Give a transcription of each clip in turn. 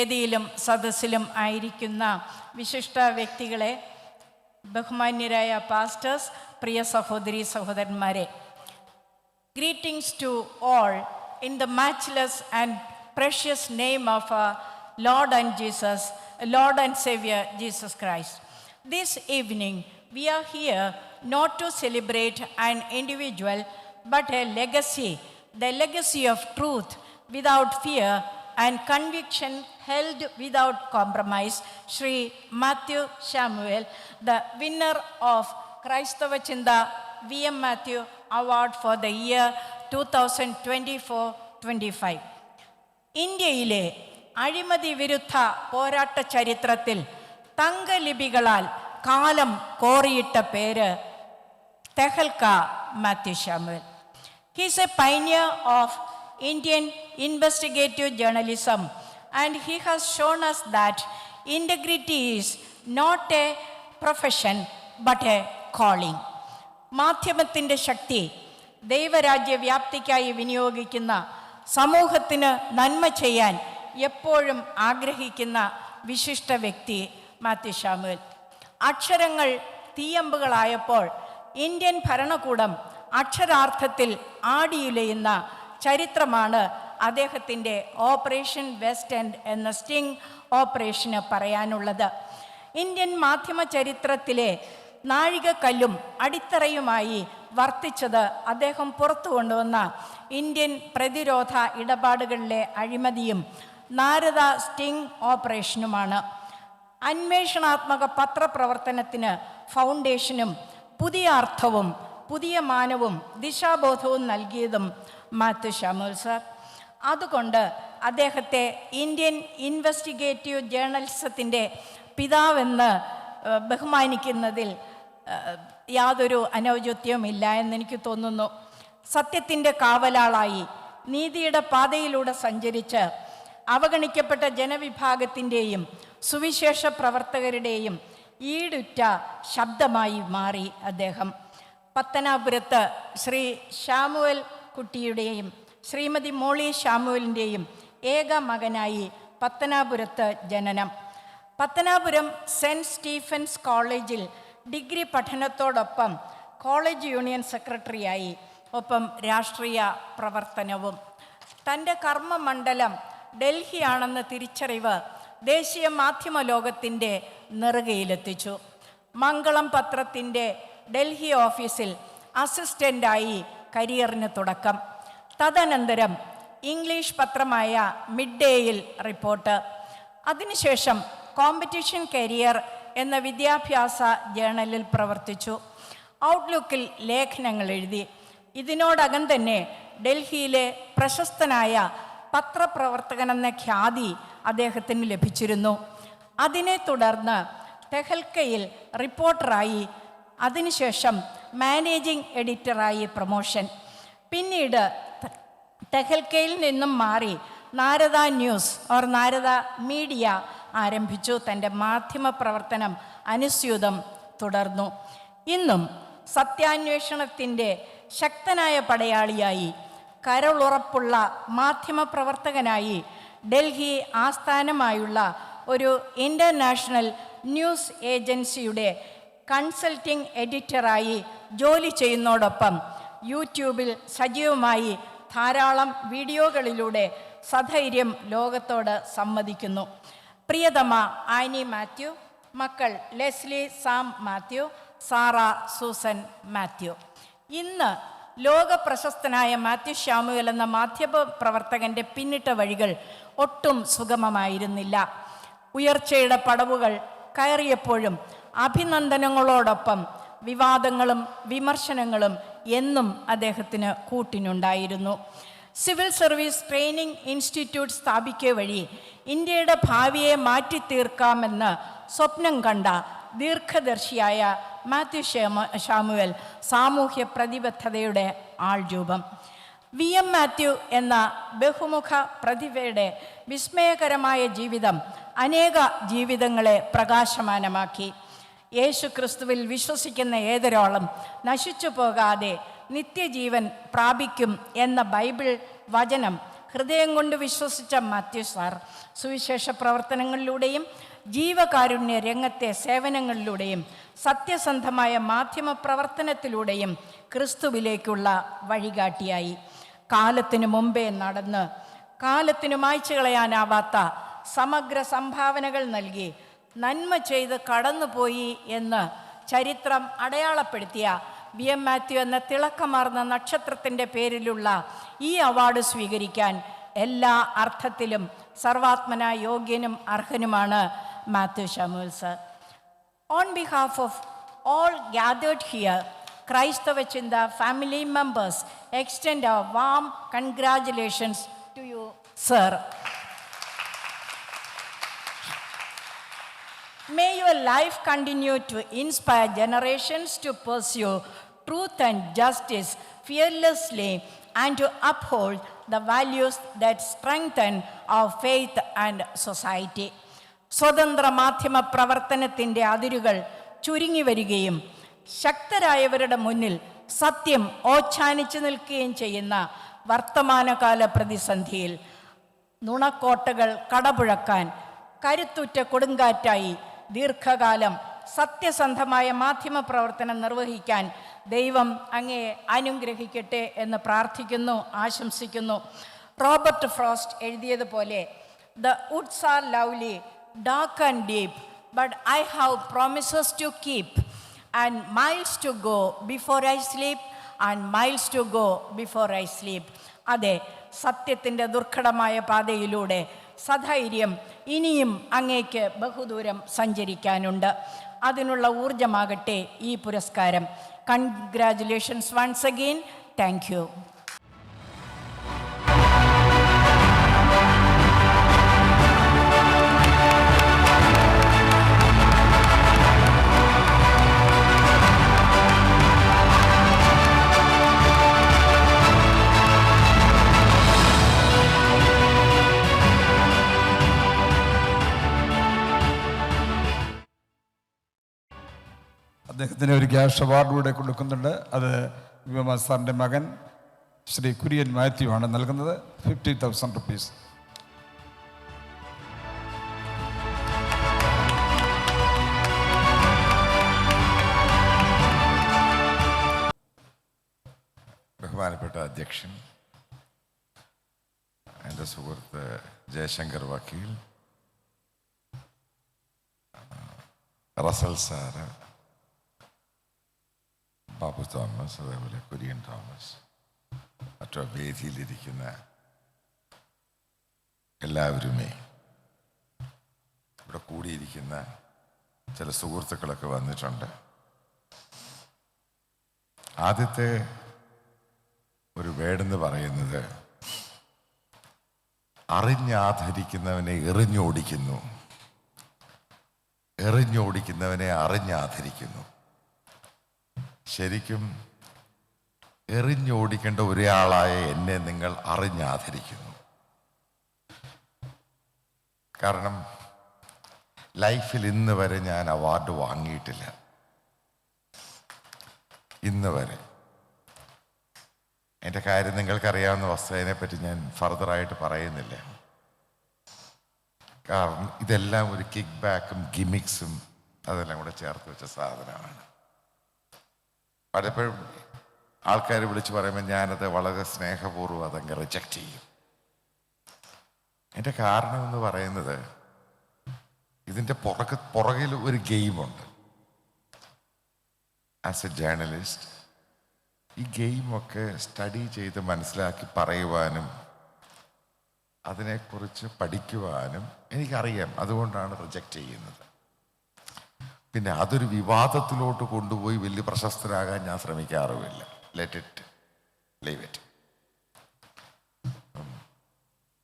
വേദിയിലും സദസ്സിലും ആയിരിക്കുന്ന വിശിഷ്ട വ്യക്തികളെ ബഹുമാന്യരായ പാസ്റ്റേഴ്സ് പ്രിയ സഹോദരി സഹോദരന്മാരെ greetings to all in the matchless and precious name of lord and Jesus lord and saviour Jesus Christ this evening we are here not to celebrate an individual but a legacy the legacy of truth without fear and conviction held without compromise, Sri Matthew Samuel, the winner of Christava Chinda VM Matthew Award for the year 2024-25. ഇന്ത്യയിലെ അഴിമതി വിരുദ്ധ പോരാട്ട ചരിത്രത്തിൽ തങ്കലിപികളാൽ കാലം കോറിയിട്ട പേര് Tehelka Mathew Samuel he's a pioneer of Indian investigative journalism, and he has shown us that integrity is not a profession but a calling. മാധ്യമത്തിന്റെ ശക്തി ദൈവരാജ്യ വ്യാപ്തിക്കായി വിനിയോഗിക്കുന്ന സമൂഹത്തിന് നന്മ ചെയ്യാൻ എപ്പോഴും ആഗ്രഹിക്കുന്ന വിശിഷ്ട വ്യക്തി മാത്യു ഷാമുവൽ അക്ഷരങ്ങൾ തീയമ്പുകളായപ്പോൾ ഇന്ത്യൻ ഭരണകൂടം അക്ഷരാർത്ഥത്തിൽ ആടിയുലയുന്ന ചരിത്രമാണ് അദ്ദേഹത്തിന്റെ ഓപ്പറേഷൻ വെസ്റ്റ് എൻഡ് എന്ന സ്റ്റിംഗ് ഓപ്പറേഷന് പറയാനുള്ളത്. ഇന്ത്യൻ മാധ്യമ ചരിത്രത്തിലെ നാഴികക്കല്ലും അടിത്തറയുമായി വർത്തിച്ചത് അദ്ദേഹം പുറത്തു കൊണ്ടുവന്ന ഇന്ത്യൻ പ്രതിരോധ ഇടപാടുകളിലെ അഴിമതിയും നാരദ സ്റ്റിംഗ് ഓപ്പറേഷനുമാണ്. അന്വേഷണാത്മക പത്രപ്രവർത്തനത്തിന് ഫൗണ്ടേഷനും പുതിയ അർത്ഥവും പുതിയ മാനവും ദിശാബോധവും നൽകിയതും മാത്യു ഷാമുൽ സർ അതുകൊണ്ട് അദ്ദേഹത്തെ ഇന്ത്യൻ ഇൻവെസ്റ്റിഗേറ്റീവ് ജേർണലിസത്തിന്റെ പിതാവെന്ന് ബഹുമാനിക്കുന്നതിൽ യാതൊരു അനൗചിത്യവുമില്ല എന്നെനിക്ക് തോന്നുന്നു. സത്യത്തിന്റെ കാവലാളായി നീതിയുടെ പാതയിലൂടെ സഞ്ചരിച്ച് അവഗണിക്കപ്പെട്ട ജനവിഭാഗത്തിന്റെയും സുവിശേഷ പ്രവർത്തകരുടെയും ഈടുറ്റ ശബ്ദമായി മാറി അദ്ദേഹം. പത്തനാപുരത്ത് ശ്രീ ശാമുവൽ കുട്ടിയുടെയും ശ്രീമതി മോളി ഷാമുവലിന്റെയും ഏക മകനായി പത്തനാപുരത്ത് ജനനം. പത്തനാപുരം സെന്റ് സ്റ്റീഫൻസ് കോളേജിൽ ഡിഗ്രി പഠനത്തോടൊപ്പം കോളേജ് യൂണിയൻ സെക്രട്ടറിയായി. ഒപ്പം രാഷ്ട്രീയ പ്രവർത്തനവും. തന്റെ കർമ്മമണ്ഡലം ഡൽഹിയാണെന്ന തിരിച്ചറിവ് ദേശീയ മാധ്യമ ലോകത്തിന്റെ നെറുകയിലെത്തിച്ചു. മംഗളം പത്രത്തിന്റെ ഡൽഹി ഓഫീസിൽ അസിസ്റ്റന്റായി കരിയറിന് തുടക്കം. തദനന്തരം ഇംഗ്ലീഷ് പത്രമായ മിഡ് ഡേയിൽ റിപ്പോർട്ട്. അതിനുശേഷം കോമ്പറ്റീഷൻ കരിയർ എന്ന വിദ്യാഭ്യാസ ജേണലിൽ പ്രവർത്തിച്ചു. ഔട്ട്ലുക്കിൽ ലേഖനങ്ങൾ എഴുതി. ഇതിനോടകം തന്നെ ഡൽഹിയിലെ പ്രശസ്തനായ പത്രപ്രവർത്തകനെന്ന ഖ്യാതി അദ്ദേഹത്തിന് ലഭിച്ചിരുന്നു. അതിനെ തുടർന്ന് തെഹൽക്കയിൽ റിപ്പോർട്ടറായി. അതിനുശേഷം മാനേജിംഗ് എഡിറ്ററായി പ്രൊമോഷൻ. പിന്നീട് തെഹൽക്കയിൽ നിന്നും മാറി Narada News or Narada Media ആരംഭിച്ചു. തന്റെ മാധ്യമ പ്രവർത്തനം അനുസ്യൂതം തുടർന്നു. ഇന്നും സത്യാന്വേഷണത്തിന്റെ ശക്തനായ പടയാളിയായി കരളുറപ്പുള്ള മാധ്യമ പ്രവർത്തകനായി ഡൽഹി ആസ്ഥാനമായുള്ള ഒരു ഇന്റർനാഷണൽ ന്യൂസ് ഏജൻസിയുടെ കൺസൾട്ടിംഗ് എഡിറ്ററായി ജോലി ചെയ്യുന്നതോടൊപ്പം യൂട്യൂബിൽ സജീവമായി ധാരാളം വീഡിയോകളിലൂടെ സധൈര്യം ലോകത്തോട് സമ്മതിക്കുന്നു. പ്രിയതമ ആനി മാത്യു മക്കൾ ലെസ്ലി സാം മാത്യു സാറ സൂസൻ മാത്യു. ഇന്ന് ലോക പ്രശസ്തനായ മാത്യു ഷാമുവൽ എന്ന മാധ്യമ പ്രവർത്തകന്റെ പിന്നിട്ട വഴികൾ ഒട്ടും സുഗമമായിരുന്നില്ല. ഉയർച്ചയുടെ പടവുകൾ കയറിയപ്പോഴും അഭിനന്ദനങ്ങളോടൊപ്പം വിവാദങ്ങളും വിമർശനങ്ങളും എന്നും അദ്ദേഹത്തിന് കൂട്ടിനുണ്ടായിരുന്നു. സിവിൽ സർവീസ് ട്രെയിനിങ് ഇൻസ്റ്റിറ്റ്യൂട്ട് സ്ഥാപിക്കുക വഴി ഇന്ത്യയുടെ ഭാവിയെ മാറ്റിത്തീർക്കാമെന്ന് സ്വപ്നം കണ്ട ദീർഘദർശിയായ മാത്യു ഷേമ ഷാമുവൽ സാമൂഹ്യ പ്രതിബദ്ധതയുടെ ആൾ രൂപം വി. എം. മാത്യു എന്ന ബഹുമുഖ പ്രതിഭയുടെ വിസ്മയകരമായ ജീവിതം അനേക ജീവിതങ്ങളെ പ്രകാശമാനമാക്കി. യേശു ക്രിസ്തുവിൽ വിശ്വസിക്കുന്ന ഏതൊരാളും നശിച്ചു പോകാതെ നിത്യജീവൻ പ്രാപിക്കും എന്ന ബൈബിൾ വചനം ഹൃദയം കൊണ്ട് വിശ്വസിച്ച മാത്യു സാർ. സുവിശേഷ പ്രവർത്തനങ്ങളിലൂടെയും ജീവകാരുണ്യ രംഗത്തെ സേവനങ്ങളിലൂടെയും സത്യസന്ധമായ മാധ്യമ പ്രവർത്തനത്തിലൂടെയും ക്രിസ്തുവിലേക്കുള്ള വഴികാട്ടിയായി. കാലത്തിനു മുമ്പേ നടന്ന് കാലത്തിനു മായ്ച്ചു കളയാനാവാത്ത സമഗ്ര സംഭാവനകൾ നൽകി നന്മ ചെയ്ത് കടന്നുപോയി എന്ന് ചരിത്രം അടയാളപ്പെടുത്തിയ വി എം മാത്യു എന്ന തിളക്കമാർന്ന നക്ഷത്രത്തിന്റെ പേരിലുള്ള ഈ അവാർഡ് സ്വീകരിക്കാൻ എല്ലാ അർത്ഥത്തിലും സർവാത്മന യോഗ്യനും അർഹനുമാണ് Mathew Samuel sir behalf of all all gathered here, Christava family members extend our warm congratulations to you. May your life continue to inspire generations to pursue truth and justice fearlessly and to uphold the values that strengthen our faith and society. സ്വതന്ത്ര മാധ്യമ പ്രവർത്തനത്തിന്റെ അതിരുകൾ ചുരുങ്ങി വരികയും ശക്തരായവരുടെ മുന്നിൽ സത്യം ഓച്ഛാനിച്ചു നിൽക്കുകയും ചെയ്യുന്ന വർത്തമാനകാല പ്രതിസന്ധിയിൽ നുണക്കോട്ടകൾ കടപുഴക്കാൻ കരുത്തുറ്റ കൊടുങ്കാറ്റായി ദീർഘകാലം സത്യസന്ധമായ മാധ്യമ പ്രവർത്തനം നിർവഹിക്കാൻ ദൈവം അങ്ങയെ അനുഗ്രഹിക്കട്ടെ എന്ന് പ്രാർത്ഥിക്കുന്നു ആശംസിക്കുന്നു. Robert Frost എഴുതിയതുപോലെ the woods are lovely dark and deep but I have promises to keep and miles to go before I sleep and miles to go before I sleep. അതെ സത്യത്തിന്റെ ദുർഘടമായ പാതയിലൂടെ സധൈര്യം ഇനിയും അങ്ങേക്ക് ബഹുദൂരം സഞ്ചരിക്കാനുണ്ട്. അതിനുള്ള ഊർജമാകട്ടെ ഈ പുരസ്കാരം. കൺഗ്രാജുലേഷൻസ് വൺസ് അഗെയിൻ താങ്ക് അദ്ദേഹത്തിന് ഒരു ക്യാഷ് അവാർഡ് കൂടെ കൊടുക്കുന്നുണ്ട്. അത് വിമ സാറിന്റെ മകൻ ശ്രീ കുര്യൻ മാത്യു ആണ് നൽകുന്നത്. Fifty thousand rupees. ബഹുമാനപ്പെട്ട അധ്യക്ഷൻ എന്റെ സുഹൃത്ത് ജയശങ്കർ വക്കീൽ റസൽ സാറ് ബാബു തോമസ് അതേപോലെ കുര്യൻ തോമസ് മറ്റു വേദിയിലിരിക്കുന്ന എല്ലാവരുമേ ഇവിടെ കൂടിയിരിക്കുന്ന ചില സുഹൃത്തുക്കളൊക്കെ വന്നിട്ടുണ്ട്. ആദ്യത്തെ ഒരു വേടെന്ന് പറയുന്നത് അറിഞ്ഞാധരിക്കുന്നവനെ എറിഞ്ഞോടിക്കുന്നു. എറിഞ്ഞോടിക്കുന്നവനെ അറിഞ്ഞാധരിക്കുന്നു. ശരിക്കും എറിഞ്ഞോടിക്കേണ്ട ഒരാളായ എന്നെ നിങ്ങൾ അറിഞ്ഞാതിരിക്കുന്നു. കാരണം ലൈഫിൽ ഇന്ന് വരെ ഞാൻ അവാർഡ് വാങ്ങിയിട്ടില്ല. ഇന്ന് വരെ. എന്റെ കാര്യം നിങ്ങൾക്കറിയാവുന്ന വസ്തുവിനെ പറ്റി ഞാൻ ഫർദറായിട്ട് പറയുന്നില്ല. കാരണം ഇതെല്ലാം ഒരു കിക്ക് ബാക്കും ഗിമിക്സും അതെല്ലാം കൂടെ ചേർത്ത് വെച്ച സാധനമാണ്. പലപ്പോഴും ആൾക്കാർ വിളിച്ച് പറയുമ്പോൾ ഞാനത് വളരെ സ്നേഹപൂർവം അതങ്ങ് റിജക്റ്റ് ചെയ്യും. എന്റെ കാരണം എന്ന് പറയുന്നത് ഇതിന്റെ പുറകെ പുറകിൽ ഒരു ഗെയിമുണ്ട്. ആസ് എ ജേർണലിസ്റ്റ് ഈ ഗെയിമൊക്കെ സ്റ്റഡി ചെയ്ത് മനസ്സിലാക്കി പറയുവാനും അതിനെക്കുറിച്ച് പഠിക്കുവാനും എനിക്കറിയാം. അതുകൊണ്ടാണ് റിജക്റ്റ് ചെയ്യുന്നത്. പിന്നെ അതൊരു വിവാദത്തിലോട്ട് കൊണ്ടുപോയി വലിയ പ്രശസ്തരാകാൻ ഞാൻ ശ്രമിക്കാറുമില്ല. ലെറ്റ് ഇറ്റ് ലീവ് ഇറ്റ്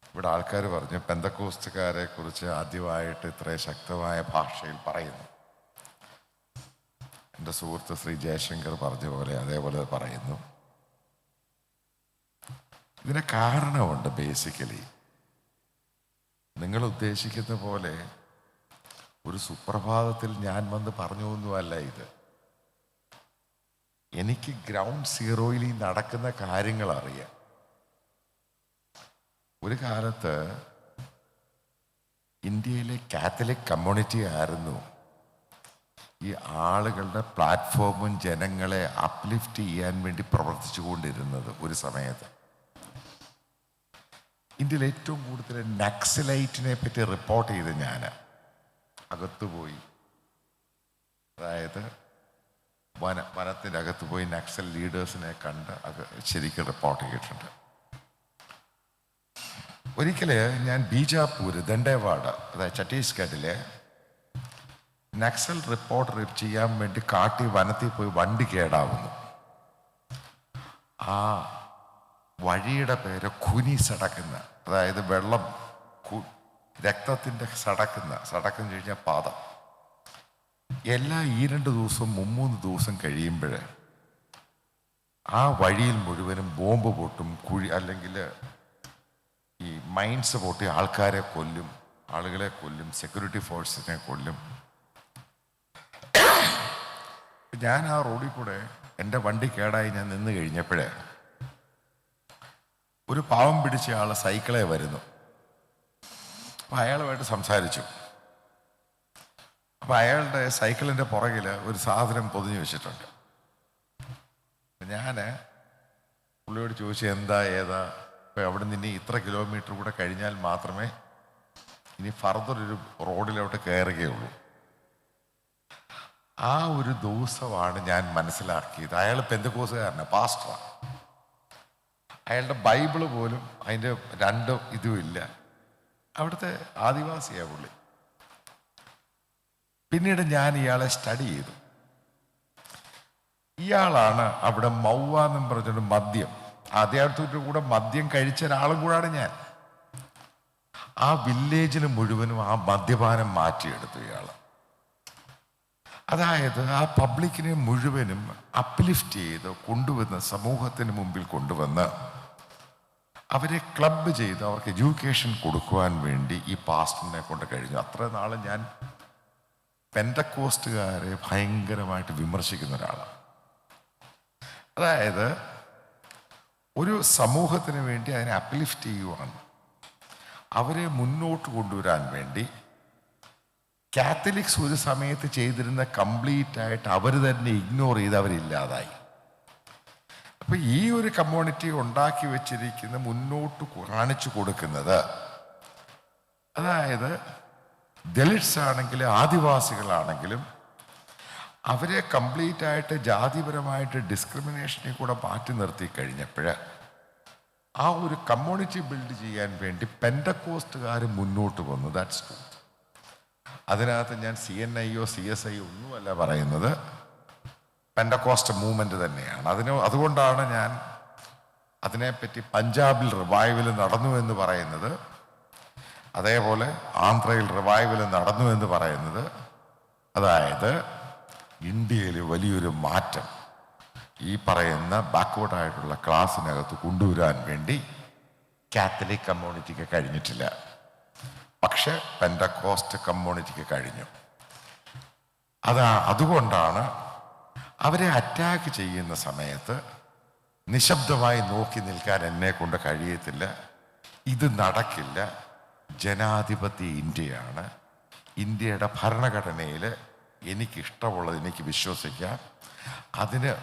ഇവിടെ ആൾക്കാർ പറഞ്ഞു പെന്തക്കോസ്റ്റുകാരെ കുറിച്ച് ആദ്യമായിട്ട് ഇത്ര ശക്തമായ ഭാഷയിൽ പറയുന്നു. എന്റെ സുഹൃത്ത് ശ്രീ ജയശങ്കർ പറഞ്ഞ പോലെ അതേപോലെ പറയുന്നു. ഇതിന് കാരണമുണ്ട് ബേസിക്കലി നിങ്ങൾ ഉദ്ദേശിക്കുന്ന പോലെ ഒരു സുപ്രഭാതത്തിൽ ഞാൻ വന്ന് പറഞ്ഞു ഒന്നുമല്ല ഇത്. എനിക്ക് ഗ്രൗണ്ട് സീറോയിൽ ഈ നടക്കുന്ന കാര്യങ്ങൾ അറിയാം. ഒരു കാലത്ത് ഇന്ത്യയിലെ കാത്തലിക് കമ്മ്യൂണിറ്റി ആയിരുന്നു. ഈ ആളുകളുടെ പ്ലാറ്റ്ഫോമും ജനങ്ങളെ അപ്ലിഫ്റ്റ് ചെയ്യാൻ വേണ്ടി പ്രവർത്തിച്ചുകൊണ്ടിരുന്നത് ഒരു സമയത്ത്. ഇന്ത്യയിൽ ഏറ്റവും കൂടുതൽ നക്സലൈറ്റിനെ പറ്റി റിപ്പോർട്ട് ചെയ്ത് ഞാൻ അകത്തുപോയി. അതായത് വന വനത്തിന്റെ അകത്ത് പോയി നക്സൽ ലീഡേഴ്സിനെ കണ്ട് അത് ശരിക്കും റിപ്പോർട്ട് ചെയ്തിട്ടുണ്ട്. ഒരിക്കൽ ഞാൻ ബീജാപൂർ ദണ്ഡേവാഡ് അതായത് ഛത്തീസ്ഗഡിലെ നക്സൽ റിപ്പോർട്ട് ചെയ്യാൻ വേണ്ടി കാട്ടി വനത്തിൽ പോയി വണ്ടി കേടാവുന്നു. ആ വഴിയുടെ പേര് ഖുനി സടക്കുന്ന അതായത് വെള്ളം രക്തത്തിന്റെ സടക്കുന്ന സടക്കം കഴിഞ്ഞാൽ പാത എല്ലാ ഈ രണ്ട് ദിവസവും മുമ്മൂന്ന് ദിവസം കഴിയുമ്പോൾ ആ വഴിയിൽ മുഴുവനും ബോംബ് പൊട്ടും കുഴി അല്ലെങ്കിൽ ഈ മൈൻസ് പൊട്ടി ആൾക്കാരെ കൊല്ലും ആളുകളെ കൊല്ലും സെക്യൂരിറ്റി ഫോഴ്സിനെ കൊല്ലും. ഞാൻ ആ റോഡിൽ കൂടെ എന്റെ വണ്ടി കേടായി ഞാൻ നിന്ന് കഴിഞ്ഞപ്പോഴേ ഒരു പാവം പിടിച്ച ആൾ സൈക്കിളെ വരുന്നു. അപ്പം അയാളുമായിട്ട് സംസാരിച്ചു. അപ്പം അയാളുടെ സൈക്കിളിന്റെ പുറകിൽ ഒരു സാധനം പൊതിഞ്ഞു വെച്ചിട്ടുണ്ട്. ഞാൻ പുള്ളിയോട് ചോദിച്ചു എന്താ ഏതാ? ഇപ്പം അവിടെ നിന്ന് ഇത്ര കിലോമീറ്റർ കൂടെ കഴിഞ്ഞാൽ മാത്രമേ ഇനി ഫർദർ ഒരു റോഡിലോട്ട് കയറുകയുള്ളൂ ആ ഒരു ദിവസമാണ് ഞാൻ മനസ്സിലാക്കിയത്. അയാൾ പെന്തക്കോസുകാരനാണ് പാസ്റ്ററാണ് അയാളുടെ ബൈബിൾ പോലും അതിന്റെ രണ്ട് ഇതും ഇല്ല. അവിടുത്തെ ആദിവാസിയാണ് പുള്ളി. പിന്നീട് ഞാൻ ഇയാളെ സ്റ്റഡി ചെയ്തു. ഇയാളാണ് അവിടെ മൗവ എന്നും പറഞ്ഞൊരു മദ്യം. അദ്ദേഹത്തിന്റെ കൂടെ മദ്യം കഴിച്ച ഒരാളും കൂടാണ് ഞാൻ. ആ വില്ലേജിൽ മുഴുവനും ആ മദ്യപാനം മാറ്റിയെടുത്തു ഇയാൾ അതായത് ആ പബ്ലിക്കിനെ മുഴുവനും അപ്ലിഫ്റ്റ് ചെയ്ത് കൊണ്ടുവന്ന് സമൂഹത്തിന് മുമ്പിൽ കൊണ്ടുവന്ന് അവരെ ക്ലബ്ബ് ചെയ്ത് അവർക്ക് എഡ്യൂക്കേഷൻ കൊടുക്കുവാൻ വേണ്ടി ഈ പാസ്റ്ററിനെ കൊണ്ട് കഴിഞ്ഞു. അത്ര നാളെ ഞാൻ പെന്റക്കോസ്റ്റുകാരെ ഭയങ്കരമായിട്ട് വിമർശിക്കുന്ന ഒരാളാണ്. അതായത് ഒരു സമൂഹത്തിന് വേണ്ടി അതിനെ അപ്ലിഫ്റ്റ് ചെയ്യുവാണ് അവരെ മുന്നോട്ട് കൊണ്ടുവരാൻ വേണ്ടി കാത്തലിക്സ് ഒരു സമയത്ത് ചെയ്തിരുന്ന കംപ്ലീറ്റ് ആയിട്ട് അവർ തന്നെ ഇഗ്നോർ ചെയ്ത് അവരില്ലാതായി. അപ്പൊ ഈ ഒരു കമ്മ്യൂണിറ്റി ഉണ്ടാക്കി വെച്ചിരിക്കുന്ന മുന്നോട്ട് കാണിച്ചു കൊടുക്കുന്നത്. അതായത് ദളിറ്റ്സ് ആണെങ്കിലും ആദിവാസികളാണെങ്കിലും അവരെ കംപ്ലീറ്റ് ആയിട്ട് ജാതിപരമായിട്ട് ഡിസ്ക്രിമിനേഷനെ കൂടെ മാറ്റി നിർത്തി കഴിഞ്ഞപ്പോൾ ആ ഒരു കമ്മ്യൂണിറ്റി ബിൽഡ് ചെയ്യാൻ വേണ്ടി പെൻഡക്കോസ്റ്റുകാർ മുന്നോട്ട് വന്നു. ദാറ്റ്സ് ട്രൂ അതിനകത്ത് ഞാൻ സി എൻ ഐയോ സി എസ് ഐ ഒന്നുമല്ല പറയുന്നത്. പെൻഡക്കോസ്റ്റ് മൂവ്മെന്റ് തന്നെയാണ്. അതിന് അതുകൊണ്ടാണ് ഞാൻ അതിനെപ്പറ്റി പഞ്ചാബിൽ റിവൈവൽ നടന്നു എന്ന് പറയുന്നത്. അതേപോലെ ആന്ധ്രയിൽ റിവൈവൽ നടന്നു എന്ന് പറയുന്നത്. അതായത് ഇന്ത്യയിൽ വലിയൊരു മാറ്റം. ഈ പറയുന്ന ബാക്ക്വേർഡായിട്ടുള്ള ക്ലാസ്സിനകത്ത് കൊണ്ടുവരാൻ വേണ്ടി കാത്തലിക് കമ്മ്യൂണിറ്റിക്ക് കഴിഞ്ഞിട്ടില്ല. പക്ഷെ പെൻഡക്കോസ്റ്റ് കമ്മ്യൂണിറ്റിക്ക് കഴിഞ്ഞു. അതാ അതുകൊണ്ടാണ് അവരെ അറ്റാക്ക് ചെയ്യുന്ന സമയത്ത് നിശബ്ദമായി നോക്കി നിൽക്കാൻ എന്നെ കൊണ്ട് കഴിയത്തില്ല. ഇത് നടക്കില്ല. ജനാധിപത്യ ഇന്ത്യയാണ്. ഇന്ത്യയുടെ ഭരണഘടനയിൽ എനിക്കിഷ്ടമുള്ളത് എനിക്ക് വിശ്വസിക്കാം. അതിന്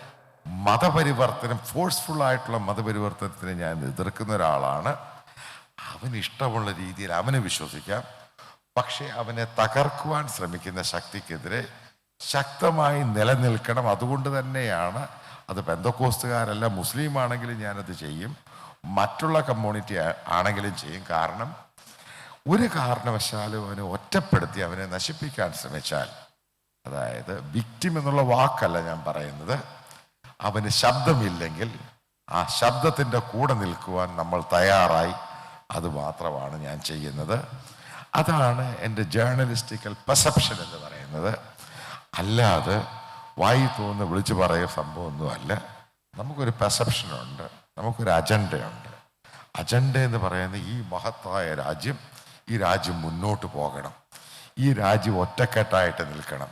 മതപരിവർത്തനം ഫോഴ്സ്ഫുള്ളായിട്ടുള്ള മതപരിവർത്തനത്തിന് ഞാൻ എതിർക്കുന്ന ഒരാളാണ്. അവന് ഇഷ്ടമുള്ള രീതിയിൽ അവന് വിശ്വസിക്കാം. പക്ഷേ അവനെ തകർക്കുവാൻ ശ്രമിക്കുന്ന ശക്തിക്കെതിരെ ശക്തമായി നിലനിൽക്കണം. അതുകൊണ്ട് തന്നെയാണ് അത് ബന്ധക്കോസ്തുകാരല്ല മുസ്ലിം ആണെങ്കിലും ഞാനത് ചെയ്യും. മറ്റുള്ള കമ്മ്യൂണിറ്റി ആണെങ്കിലും ചെയ്യും. കാരണം ഒരു കാരണവശാലും അവനെ ഒറ്റപ്പെടുത്തി അവനെ നശിപ്പിക്കാൻ ശ്രമിച്ചാൽ അതായത് വിക്റ്റിം എന്നുള്ള വാക്കല്ല ഞാൻ പറയുന്നത് അവന് ശബ്ദമില്ലെങ്കിൽ ആ ശബ്ദത്തിന്റെ കൂടെ നിൽക്കുവാൻ നമ്മൾ തയ്യാറായി. അത് മാത്രമാണ് ഞാൻ ചെയ്യുന്നത്. അതാണ് എന്റെ ജേർണലിസ്റ്റിക്കൽ പെർസെപ്ഷൻ എന്ന് പറയുന്നത്. അല്ലാതെ വായി തോന്നുന്ന വിളിച്ചു പറയുന്ന സംഭവമൊന്നുമല്ല. നമുക്കൊരു പെർസെപ്ഷനുണ്ട് നമുക്കൊരു അജണ്ടയുണ്ട് അജണ്ട എന്ന് പറയുന്നത് ഈ മഹത്തായ രാജ്യം ഈ രാജ്യം മുന്നോട്ട് പോകണം. ഈ രാജ്യം ഒറ്റക്കെട്ടായിട്ട് നിൽക്കണം.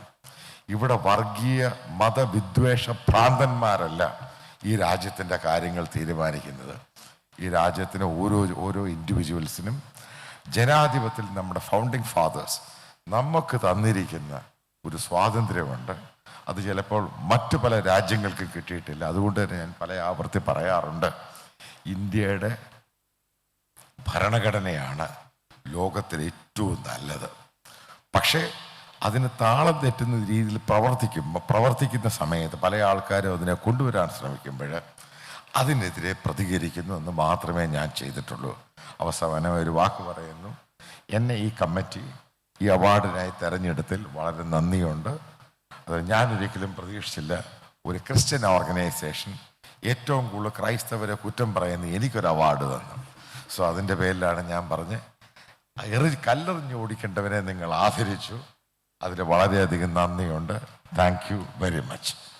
ഇവിടെ വർഗീയ മതവിദ്വേഷ ഭ്രാന്തന്മാരല്ല ഈ രാജ്യത്തിന്റെ കാര്യങ്ങൾ തീരുമാനിക്കുന്നത്. ഈ രാജ്യത്തിന് ഓരോ ഓരോ ഇൻഡിവിജ്വൽസിനും ജനാധിപത്യത്തിൽ നമ്മുടെ ഫൗണ്ടിങ് ഫാദേഴ്സ് നമുക്ക് തന്നിരിക്കുന്ന ഒരു സ്വാതന്ത്ര്യമുണ്ട്. അത് ചിലപ്പോൾ മറ്റു പല രാജ്യങ്ങൾക്ക് കിട്ടിയിട്ടില്ല. അതുകൊണ്ട് തന്നെ ഞാൻ പല ആവർത്തി പറയാറുണ്ട്. ഇന്ത്യയുടെ ഭരണഘടനയാണ് ലോകത്തിൽ ഏറ്റവും നല്ലത്. പക്ഷേ അതിന് താളം തെറ്റുന്ന രീതിയിൽ പ്രവർത്തിക്കുമ്പോൾ പ്രവർത്തിക്കുന്ന സമയത്ത് പല ആൾക്കാരും അതിനെ കൊണ്ടുവരാൻ ശ്രമിക്കുമ്പോൾ അതിനെതിരെ പ്രതികരിക്കുന്നു എന്ന് മാത്രമേ ഞാൻ ചെയ്തിട്ടുള്ളൂ. അവസാനം ഒരു വാക്ക് പറയുന്നു. എന്നെ ഈ കമ്മിറ്റി ഈ അവാർഡിനായി തെരഞ്ഞെടുത്തിൽ വളരെ നന്ദിയുണ്ട്. അത് ഞാനൊരിക്കലും പ്രതീക്ഷിച്ചില്ല. ഒരു ക്രിസ്ത്യൻ ഓർഗനൈസേഷൻ ഏറ്റവും കൂടുതൽ ക്രൈസ്തവരെ കുറ്റം പറയുന്ന എനിക്കൊരു അവാർഡ് തന്നു. സോ അതിന്റെ പേരിലാണ് ഞാൻ പറഞ്ഞ് എറി കല്ലെറിഞ്ഞ് ഓടിക്കേണ്ടവരെ നിങ്ങൾ ആദരിച്ചു. അതിൽ വളരെയധികം നന്ദിയുണ്ട്. Thank you very much.